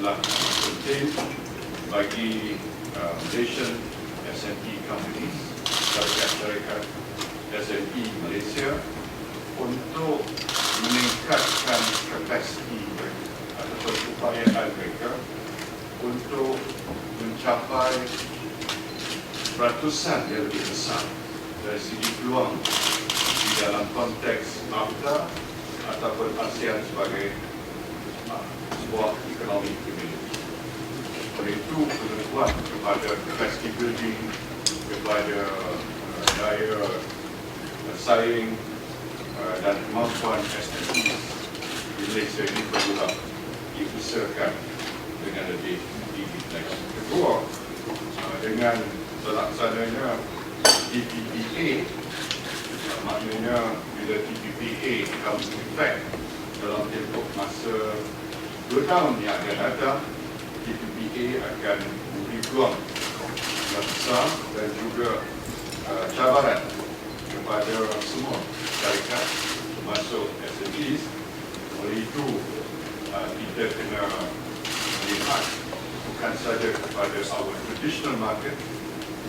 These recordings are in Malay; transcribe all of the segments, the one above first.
adalah penting bagi uh, Malaysian SME companies, syarikat-syarikat SME Malaysia untuk meningkatkan kapasiti ataupun upayaan mereka untuk mencapai ratusan yang lebih besar dari segi peluang di dalam konteks NAFTA ataupun ASEAN sebagai uh, sebuah ekonomi community. Oleh itu, penentuan kepada capacity building, kepada uh, daya uh, saing uh, dan kemampuan SME di Malaysia ini perlulah diusahakan dengan lebih tinggi lagi. Kedua, uh, dengan terlaksananya TPPA, uh, maknanya bila TPPA comes effect dalam tempoh masa dua tahun yang akan datang, TPPA akan memberi peluang yang besar dan juga uh, cabaran kepada semua syarikat termasuk SMEs. Oleh itu, uh, kita kena melihat bukan saja kepada our traditional market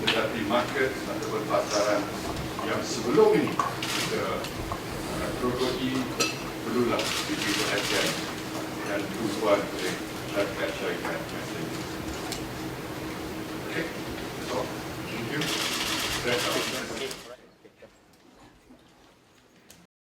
tetapi market ataupun pasaran yang sebelum ini kita uh, terodoki perlulah diberi perhatian dan tujuan oleh That, that's how you Okay, that's all. Thank you. That's all.